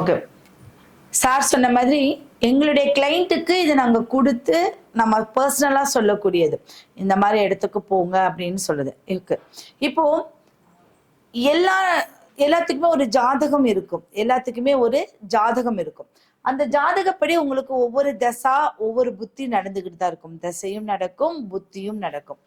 Okay sir சொன்ன மாதிரி எங்களுடைய கிளைண்ட்டுக்கு இதை நாங்கள் கொடுத்து நம்ம பர்சனலாக சொல்லக்கூடியது. இந்த மாதிரி இடத்துக்கு போங்க அப்படின்னு சொல்லுது. இருக்கு. இப்போ எல்லா எல்லாத்துக்குமே ஒரு ஜாதகம் இருக்கும். எல்லாத்துக்குமே ஒரு ஜாதகம் இருக்கும். அந்த ஜாதகப்படி உங்களுக்கு ஒவ்வொரு தசா ஒவ்வொரு புத்தி நடந்துகிட்டு தான் இருக்கும். தசையும் நடக்கும் புத்தியும் நடக்கும்.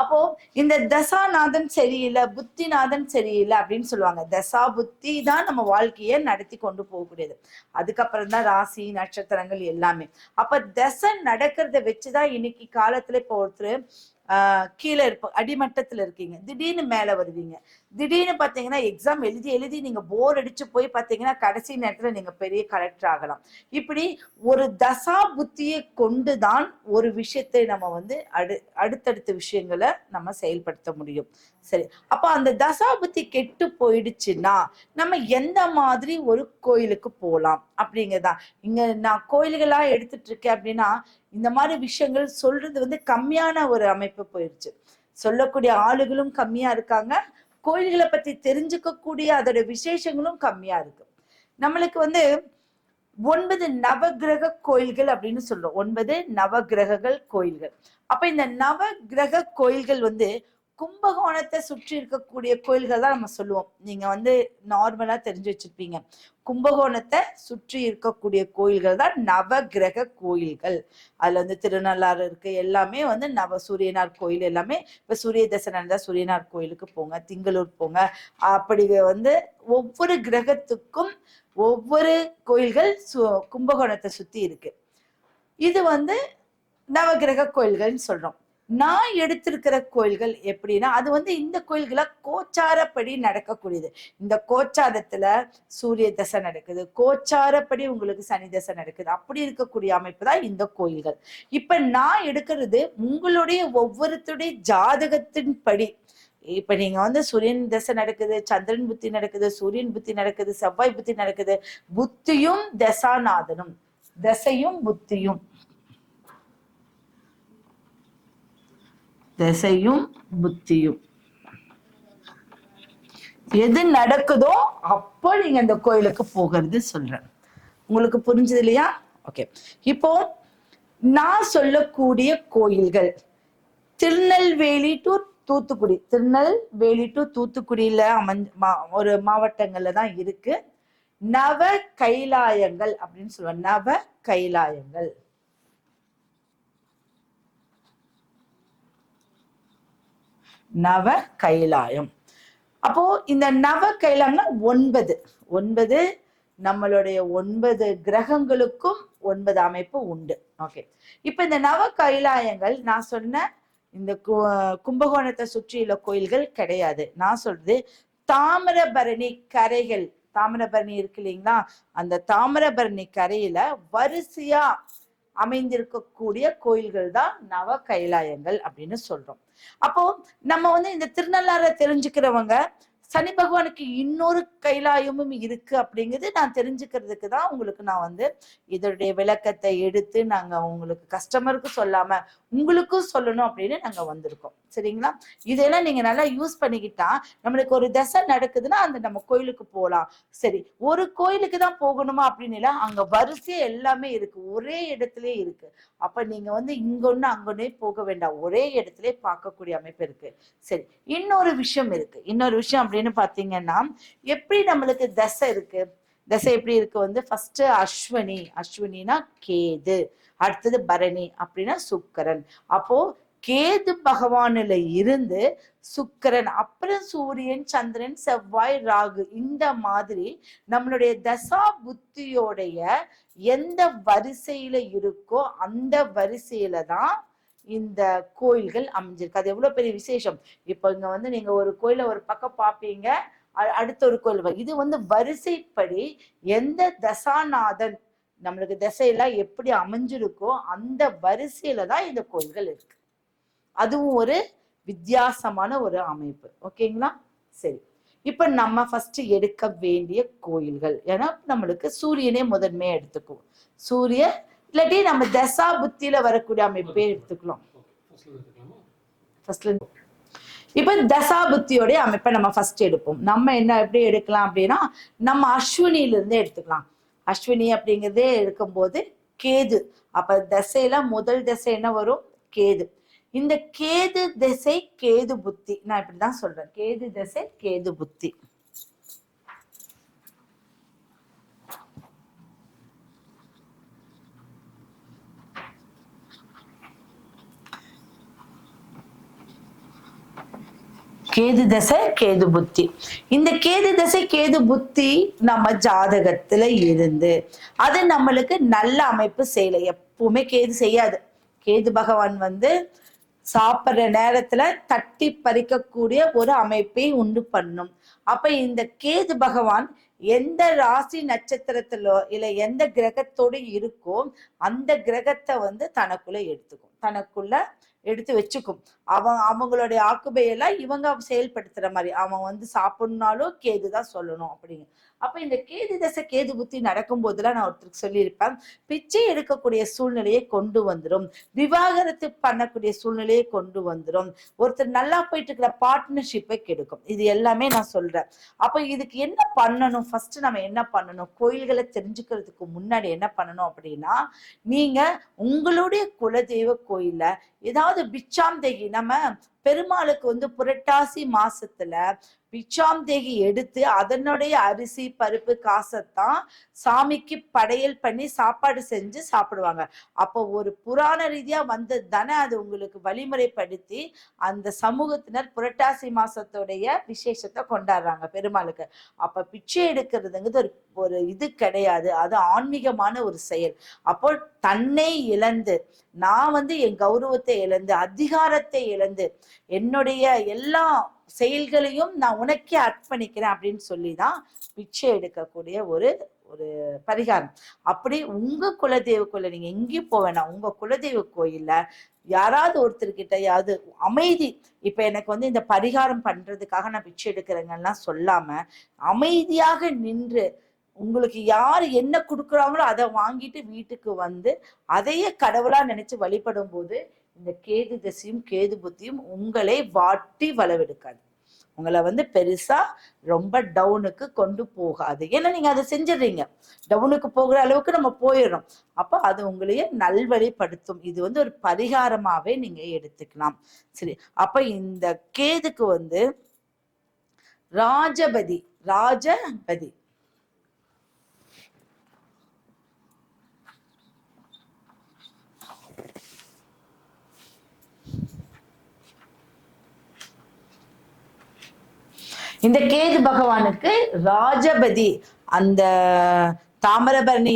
அப்போ இந்த தசாநாதன் சரியில்லை புத்திநாதன் சரியில்லை அப்படின்னு சொல்லுவாங்க. தசா புத்தி தான் நம்ம வாழ்க்கையை நடத்தி கொண்டு போகக்கூடியது. அதுக்கப்புறம் தான் ராசி நட்சத்திரங்கள் எல்லாமே. அப்ப தசை நடக்கிறத வச்சுதான் இன்னைக்கு காலத்துல இப்போ ஒருத்தர் ஆஹ் கீழே இருப்ப அடிமட்டத்துல இருக்கீங்க. திடீர்னு மேல வருவீங்க. திடீர்னு பாத்தீங்கன்னா எக்ஸாம் எழுதி எழுதி நீங்க போர் அடிச்சு போய் பாத்தீங்கன்னா கடைசி நேரத்துல நீங்க பெரிய கலெக்டர் ஆகலாம். இப்படி ஒரு தசா புத்தியை கொண்டுதான் ஒரு விஷயத்தை நம்ம வந்து அடு அடுத்தடுத்த விஷயங்களை நம்ம செயல்படுத்த முடியும். சரி அப்ப அந்த தசா புத்தி கெட்டு போயிடுச்சுன்னா நம்ம எந்த மாதிரி ஒரு கோயிலுக்கு போகலாம் அப்படிங்கறதா? இங்க நான் கோயில்களா எடுத்துட்டு இருக்கேன் அப்படின்னா இந்த மாதிரி விஷயங்கள் சொல்றது வந்து கம்மியான ஒரு அமைப்பு போயிடுச்சு சொல்லக்கூடிய ஆளுகளும் கம்மியா இருக்காங்க கோயில்களை பத்தி தெரிஞ்சுக்கக்கூடிய அதோட விசேஷங்களும் கம்மியா இருக்கு. நம்மளுக்கு வந்து ஒன்பது நவகிரக கோயில்கள் அப்படின்னு சொல்றோம். ஒன்பது நவகிரகங்கள் கோயில்கள். அப்ப இந்த நவகிரக கோயில்கள் வந்து கும்பகோணத்தை சுற்றி இருக்கக்கூடிய கோயில்கள் தான் நம்ம சொல்லுவோம். நீங்க வந்து நார்மலா தெரிஞ்சு வச்சிருப்பீங்க. கும்பகோணத்தை சுற்றி இருக்கக்கூடிய கோயில்கள் தான் நவகிரக கோயில்கள். அதுல வந்து திருநள்ளாறு இருக்கு. எல்லாமே வந்து நவ சூரியனார் கோயில் எல்லாமே. இப்ப சூரிய தசை நடந்தா சூரியனார் கோயிலுக்கு போங்க திங்களூர் போங்க. அப்படி வந்து ஒவ்வொரு கிரகத்துக்கும் ஒவ்வொரு கோயில்கள் சு- கும்பகோணத்தை சுத்தி இருக்கு. இது வந்து நவகிரக கோயில்கள்னு சொல்றோம். நான் எடுத்திருக்கிற கோயில்கள் எப்படின்னா அது வந்து இந்த கோயில்கள கோச்சாரப்படி நடக்கக்கூடியது. இந்த கோச்சாரத்துல சூரிய தசை நடக்குது கோச்சாரப்படி உங்களுக்கு சனி தசை நடக்குது. அப்படி இருக்கக்கூடிய அமைப்பு தான் இந்த கோயில்கள். இப்ப நான் எடுக்கிறது உங்களுடைய ஒவ்வொருத்தருடைய ஜாதகத்தின் படி இப்ப நீங்க வந்து சூரியன் தசை நடக்குது சந்திரன் புத்தி நடக்குது சூரியன் புத்தி நடக்குது செவ்வாய் புத்தி நடக்குது. புத்தியும் தசாநாதனும் தசையும் புத்தியும். திசையும் புத்தியும். எது நடக்குதோ அப்போ நீங்க அந்த கோயிலுக்கு போகிறது சொல்றேன். உங்களுக்கு புரிஞ்சது இல்லையா? ஓகே இப்போ நான் சொல்லக்கூடிய கோயில்கள் திருநெல்வேலி டு தூத்துக்குடி. திருநெல்வேலி டு தூத்துக்குடியில அமைஞ்ச மா- ஒரு மாவட்டங்கள்ல தான் இருக்கு. நவ கைலாயங்கள் அப்படின்னு சொல்லுவாங்க. நவ கைலாயங்கள். நவ கைலாயம் அப்போ இந்த நவ கைலாயம்னா ஒன்பது. ஒன்பது நம்மளுடைய ஒன்பது கிரகங்களுக்கும் ஒன்பது அமைப்பு உண்டு. ஓகே இப்ப இந்த நவ கைலாயங்கள் நான் சொன்ன இந்த கு- கும்பகோணத்தை சுற்றியுள்ள கோயில்கள் கிடையாது. நான் சொல்றது தாமிரபரணி கரைகள். தாமிரபரணி இருக்கு இல்லைங்களா? அந்த தாமிரபரணி கரையில வரிசையா அமைந்திருக்கக்கூடிய கோயில்கள் தான் நவ கைலாயங்கள் அப்படின்னு சொல்றோம். அப்போ நம்ம வந்து இந்த திருநள்ளாற தெரிஞ்சுக்கிறவங்க சனி பகவானுக்கு இன்னொரு கைலாயமும் இருக்கு அப்படிங்கிறது நான் தெரிஞ்சுக்கிறதுக்கு தான் உங்களுக்கு நான் வந்து இதோடைய விளக்கத்தை எடுத்து நாங்க உங்களுக்கு கஸ்டமருக்கு சொல்லாம உங்களுக்கும் சொல்லணும் அப்படின்னு நாங்க வந்திருக்கோம். சரிங்களா? இதெல்லாம் நீங்க நல்லா யூஸ் பண்ணிக்கிட்டா நம்மளுக்கு ஒரு தசை நடக்குதுன்னா அந்த நம்ம கோயிலுக்கு போகலாம் சரி ஒரு கோயிலுக்கு தான் போகணுமா அப்படின்னு இல்ல அங்க வரிசையா எல்லாமே இருக்கு. ஒரே இடத்துலயே இருக்கு. அப்ப நீங்க வந்து இங்க ஒண்ணு அங்க ஒன்னே போக வேண்டாம். ஒரே இடத்துலயே பார்க்கக்கூடிய அமைப்பு இருக்கு. சரி இன்னொரு விஷயம் இருக்கு. இன்னொரு விஷயம் அப்படி அப்படின்னு பாத்தீங்கன்னா எப்படி நம்மளுக்கு தசை இருக்கு? தசை எப்படி இருக்கு வந்து ஃபர்ஸ்ட் அஸ்வினி அஸ்வினினா கேது அடுத்தது பரணி அப்படின்னா சுக்கரன். அப்போ கேது பகவானுல இருந்து சுக்கரன் அப்புறம் சூரியன் சந்திரன் செவ்வாய் ராகு இந்த மாதிரி நம்மளுடைய தசா புத்தியோடைய எந்த வரிசையில இருக்கோ அந்த வரிசையில தான் இந்த கோயில்கள் அமைஞ்சிருக்கு. அது எவ்வளவு பெரிய விசேஷம்? இப்ப இங்க வந்து நீங்க ஒரு கோயில ஒரு பக்கம் பாப்பீங்க அடுத்த ஒரு கோயில் இது வந்து வரிசைப்படி எந்த தசாநாதன் நம்மளுக்கு திசையெல்லாம் எப்படி அமைஞ்சிருக்கோ அந்த வரிசையில தான் இந்த கோயில்கள் இருக்கு. அதுவும் ஒரு வித்தியாசமான ஒரு அமைப்பு. ஓகேங்களா? சரி. இப்ப நம்ம ஃபர்ஸ்ட் எடுக்க வேண்டிய கோயில்கள். ஏன்னா நம்மளுக்கு சூரியனே முதன்மையா எடுத்துக்குவோம். சூரிய இல்லாட்டி நம்ம தசா புத்தியில வரக்கூடிய அமைப்பே எடுத்துக்கலாம். இப்ப தசா புத்தியோடைய அமைப்பை நம்ம ஃபர்ஸ்ட் எடுப்போம். நம்ம என்ன எப்படி எடுக்கலாம் அப்படின்னா நம்ம அஸ்வினில இருந்து எடுத்துக்கலாம். அஸ்வினி அப்படிங்கிறதே இருக்கும்போது கேது. அப்ப தசையில முதல் தசை என்ன வரும்? கேது. இந்த கேது திசை கேது புத்தி. நான் இப்படிதான் சொல்றேன். கேது திசை கேது புத்தி. கேது தசை கேது புத்தி. இந்த கேது தசை கேது புத்தி நம்ம ஜாதகத்துல இருந்து அது நம்மளுக்கு நல்ல அமைப்பு செய்யலை. எப்பவுமே கேது செய்யாது. கேது பகவான் வந்து சாப்பிட்ற நேரத்துல தட்டி பறிக்கக்கூடிய ஒரு அமைப்பை உண்டு பண்ணும். அப்ப இந்த கேது பகவான் எந்த ராசி நட்சத்திரத்திலோ இல்ல எந்த கிரகத்தோட இருக்கோ அந்த கிரகத்தை வந்து தனக்குள்ள எடுத்துக்கும். தனக்குள்ள எடுத்து வச்சுக்கும். அவன் அவங்களுடைய ஆக்குபையெல்லாம் இவங்க செயல்படுத்துகிற மாதிரி. அவன் வந்து சாப்பிட்னாலும் கேது தான் சொல்லணும் அப்படிங்க. அப்ப இந்த கேது தசை கேது புத்தி நடக்கும் போதுலாம் நான் ஒருத்தருக்கு சொல்லியிருப்பேன். பிச்சை எடுக்கக்கூடிய சூழ்நிலையை கொண்டு வந்துரும். விவாகரத்து பண்ணக்கூடிய சூழ்நிலையை கொண்டு வந்துரும். ஒருத்தர் நல்லா போயிட்டு இருக்கிற பார்ட்னர்ஷிப்பை கெடுக்கும். இது எல்லாமே நான் சொல்றேன். அப்ப இதுக்கு என்ன பண்ணணும்? ஃபர்ஸ்ட் நம்ம என்ன பண்ணணும்? கோயில்களை தெரிஞ்சுக்கிறதுக்கு முன்னாடி என்ன பண்ணணும் அப்படின்னா நீங்க உங்களுடைய குலதெய்வ கோயில்ல ஏதாவது பிச்சாந்தேகி நம்ம பெருமாளுக்கு வந்து புரட்டாசி மாசத்துல பிச்சாந்தேகி எடுத்து அதனுடைய அரிசி பருப்பு காசைத்தான் சாமிக்கு படையல் பண்ணி சாப்பாடு செஞ்சு சாப்பிடுவாங்க. அப்போ ஒரு புராண ரீதியாக வந்தது தானே அது உங்களுக்கு வழிமுறைப்படுத்தி அந்த சமூகத்தினர் புரட்டாசி மாசத்துடைய விசேஷத்தை கொண்டாடுறாங்க பெருமாளுக்கு. அப்போ பிச்சை எடுக்கிறதுங்கிறது ஒரு ஒரு இது கிடையாது. அது ஆன்மீகமான ஒரு செயல். அப்போ தன்னை இழந்து நான் வந்து என் கௌரவத்தை இழந்து அதிகாரத்தை இழந்து என்னுடைய எல்லா செயல்களையும் நான் உனக்கே அர்ப்பணிக்கிறேன் அப்படின்னு சொல்லி தான் பிச்சை எடுக்கக்கூடிய ஒரு ஒரு பரிகாரம். அப்படி உங்க குலதெய்வ கோயில நீங்க எங்கேயும் போக வேணாம். உங்க குலதெய்வ கோயில்ல யாராவது ஒருத்தர்கிட்டயாவது அமைதி இப்ப எனக்கு வந்து இந்த பரிகாரம் பண்றதுக்காக நான் பிச்சை எடுக்கிறேங்கலாம் சொல்லாம அமைதியாக நின்று உங்களுக்கு யார் என்ன கொடுக்குறாங்களோ அதை வாங்கிட்டு வீட்டுக்கு வந்து அதையே கடவுளா நினைச்சு வழிபடும் போது இந்த கேது தசையும் கேது புத்தியும் உங்களை வாட்டி வளவெடுக்காது. உங்களை வந்து பெருசா ரொம்ப டவுனுக்கு கொண்டு போகாது. ஏன்னா நீங்க அதை செஞ்சிடுறீங்க. டவுனுக்கு போகிற அளவுக்கு நம்ம போயிடுறோம். அப்ப அது உங்களையே நல்வழிப்படுத்தும். இது வந்து ஒரு பரிகாரமாவே நீங்க எடுத்துக்கலாம். சரி அப்ப இந்த கேதுக்கு வந்து ராஜபதி ராஜபதி. இந்த கேது பகவானுக்கு ராஜபதி அந்த தாமிரபரணி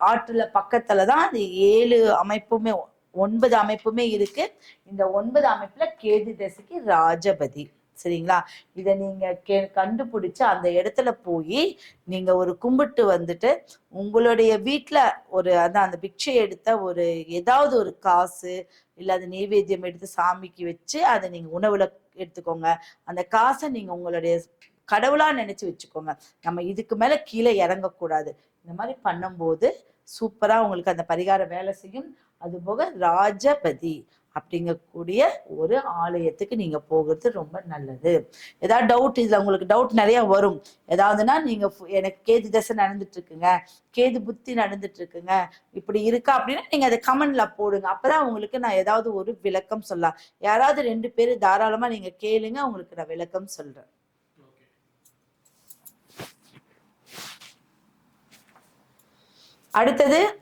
ஆற்றுல பக்கத்துல தான் அந்த ஏழு அமைப்புமே ஒன்பது அமைப்புமே இருக்கு. இந்த ஒன்பது அமைப்புல கேது தசைக்கு ராஜபதி. சரிங்களா? இதை நீங்க கே கண்டுபிடிச்சு அந்த இடத்துல போய் நீங்க ஒரு கும்பிட்டு வந்துட்டு உங்களுடைய வீட்டில் ஒரு அதான் அந்த பிக்ஷை எடுத்த ஒரு ஏதாவது ஒரு காசு இல்லை அது நெய்வேத்தியம் எடுத்து சாமிக்கு வச்சு அதை நீங்க உணவுல எடுத்துக்கோங்க. அந்த காசை நீங்க உங்களுடைய கடவுளா நினைச்சு வச்சுக்கோங்க. நம்ம இதுக்கு மேல கீழே இறங்கக்கூடாது. இந்த மாதிரி பண்ணும்போது சூப்பரா உங்களுக்கு அந்த பரிகார வேலை செய்யும். அது போக ராஜபதி. அப்படிங்கக்கூடிய ஒரு ஆலயத்துக்கு நீங்க போகிறது ரொம்ப நல்லது. ஏதாவது டவுட் இதுல உங்களுக்கு டவுட் நிறைய வரும். ஏதாவதுன்னா நீங்க ஃபு- எனக்கு கேது தசை நடந்துட்டு இருக்குங்க கேது புத்தி நடந்துட்டு இருக்குங்க இப்படி இருக்கா அப்படின்னா நீங்க அதை கமெண்ட்ல போடுங்க. அப்பதான் உங்களுக்கு நான் ஏதாவது ஒரு விளக்கம் சொல்லலாம். யாராவது ரெண்டு பேர் தாராளமா நீங்க கேளுங்க உங்களுக்கு நான் விளக்கம் சொல்றேன். அடுத்தது